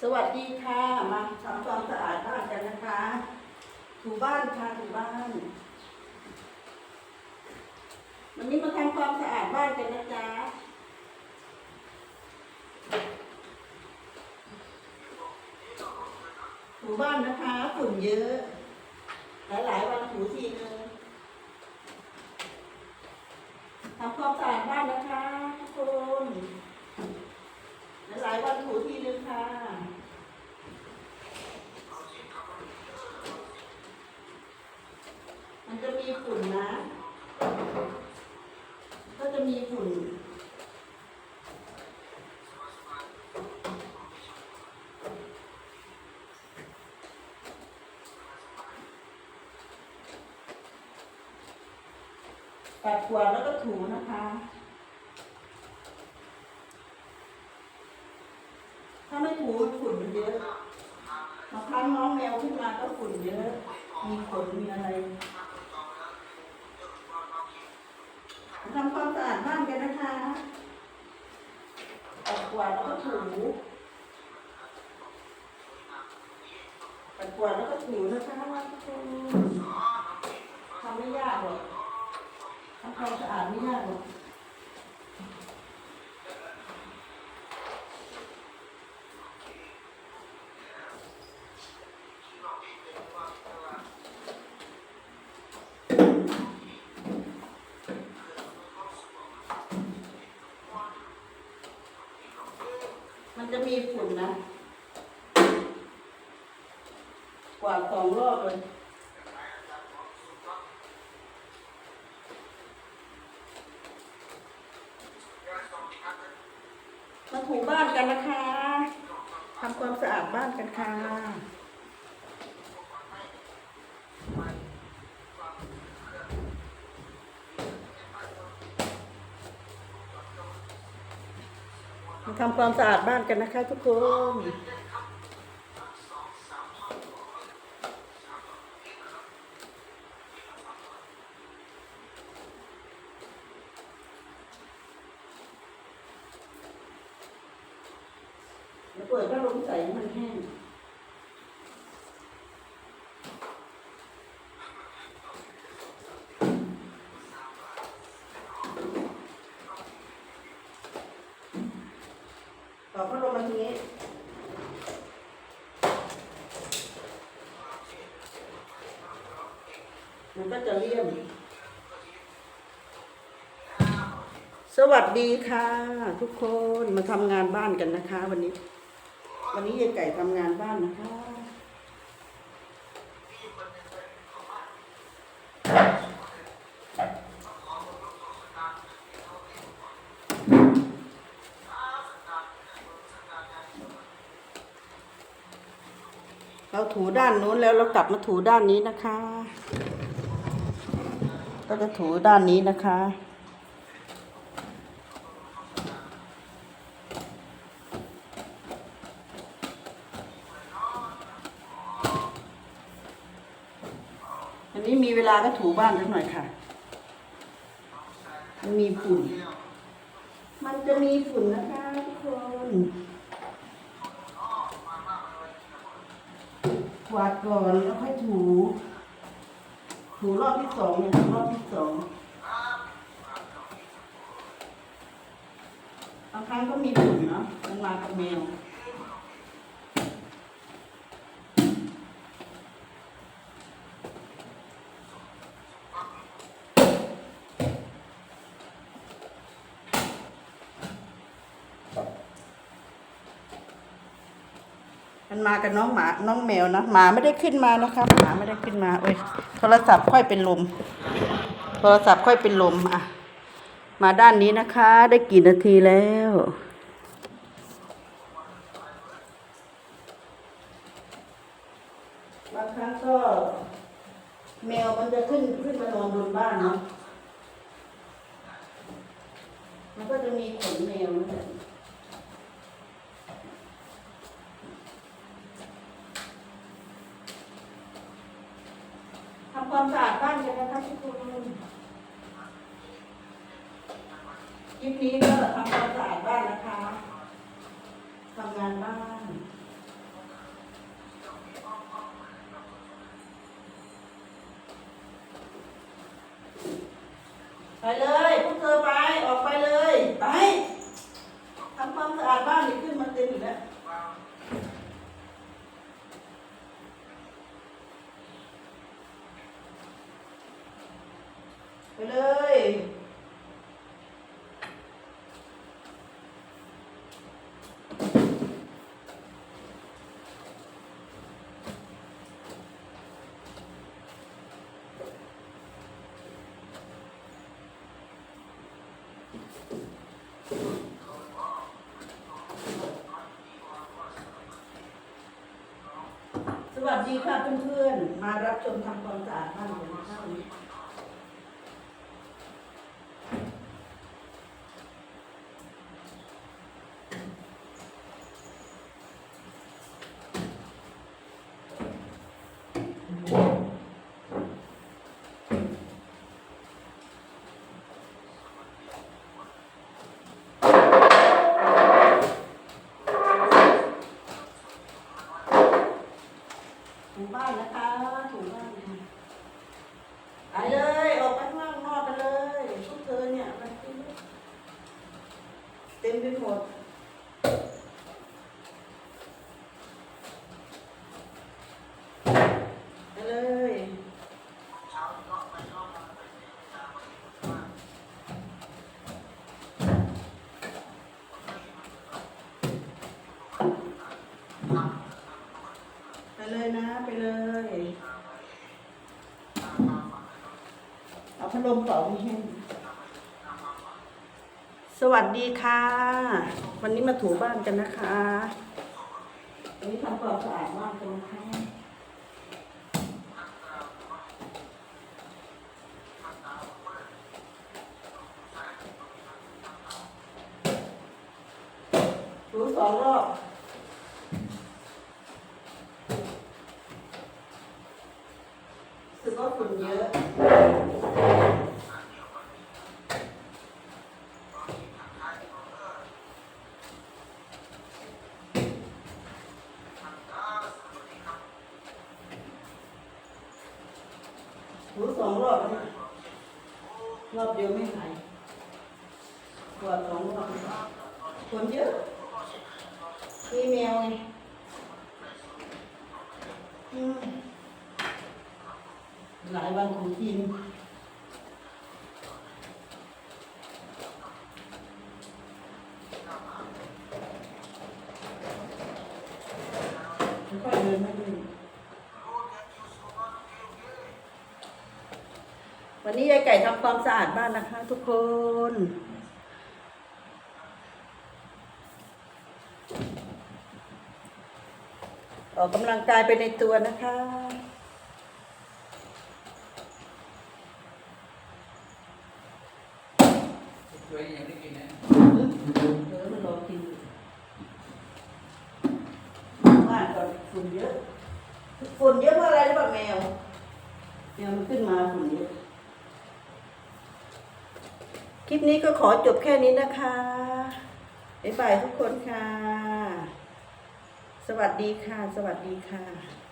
สวัสดีค่ะ มาทำความสะอาดบ้านกันนะคะ ถูบ้านค่ะถูบ้าน วันนี้มาทำความสะอาดบ้านกันนะจ๊ะถูบ้านนะคะฝุ่นเยอะ หลายๆวันถูทีนึงทำความสะอาดบ้านนะคะทุกคน หลายๆวันถูทีนึงค่ะ มีฝุ่นนะ ก็จะมีฝุ่น ปัดกวาดแล้วก็ถูนะคะ ถ้าไม่ถูฝุ่นมันเยอะบางครั้งน้องแมวขึ้นมาก็ฝุ่นเยอะ มีขนมีอะไร ทำความสะอาดบ้านกันนะคะปัดกวาดแล้วก็ถูปัดกวาดแล้วก็ถูนะคะทุกคนทำไม่ยากหรอกทำความสะอาดไม่ยากหรอก จะมีฝุ่นนะ กว่าสองรอบเลยมาถูบ้านกันนะคะทำความสะอาดบ้านกันค่ะ ทำความสะอาดบ้านกันนะคะ ทุกคนเดี๋ยวเปิดพัดลมใส่มันแห้ง ต่อพัดลมมาทีนี้ มันก็จะเลี่ยมสวัสดีค่ะ ทุกคนมาทำงานบ้านกันนะคะ วันนี้ วันนี้ยายไก่ทำงานบ้านนะคะเราถูด้านนู้นแล้วเรากลับมาถูด้านนี้นะคะ ก็จะถูด้านนี้นะคะ อันนี้มีเวลาก็ถูบ้านสักหน่อยค่ะมันมีฝุ่น มันจะมีฝุ่นนะคะทุกคนกวาดก่อนแล้วค่อยถู ถูรอบที่สองเนี่ยรอบที่สองบางครั้งก็มีฝุ่นเนาะมันมากับแมว มันมากับน้องหมาน้องแมวนะหมาไม่ได้ขึ้นมานะคะหมาไม่ได้ขึ้นมาโอ้ยโทรศัพท์ค่อยเป็นลม โทรศัพท์ค่อยเป็นลมอะ มาด้านนี้นะคะ ได้กี่นาทีแล้ว ทำงานบ้าน ไปเลยพวกเธอไป ออกไปเลย ไปทำความสะอาดบ้านนี่ขึ้นมาเต็มอยู่แล้วไปเลย ดีค่ะเพื่อนๆ มารับชมทำความสะอาดบ้านกันนะคะวันนี้ ถูบ้านนะคะถูบ้านนะคะไปเลย ออกไปข้างนอกกันเลยพวกเธอเนี่ยไปที่นู่น เต็มไปหมดเลยไปเลยนะ ไปเลย เอาพัดลมเป่าให้ วัสดีค่ะ วันนี้มาถูบ้านกันนะคะวันนี้ทำความสะอาดบ้านกันนะคะถูสองรอบรู้สึกว่าฝุ่นเยอะ รู้สองรอบแล้วรอบเดียวไม่หายปวดสองรอบคนเยอะมีแมวไงอืมหลายวันของทีมค่อยๆเดินไม่ดี วันนี้ยายไก่ทำความสะอาดบ้านนะคะ ทุกคน ออกกำลังกายไปในตัวนะคะ ช่วยยังไม่กินนะเดี๋ยวมันรอกินอยู่บ้านก่อนฝุ่นเยอะฝุ่นเยอะเพราะอะไรรู้ป่ะแมวแมวมันขึ้นมาฝุ่นเยอะค ลิปนี้ก็ขอจบแค่นี้นะคะบ๊ายบายทุกคนค่ะ สวัสดีค่ะ สวัสดีค่ะ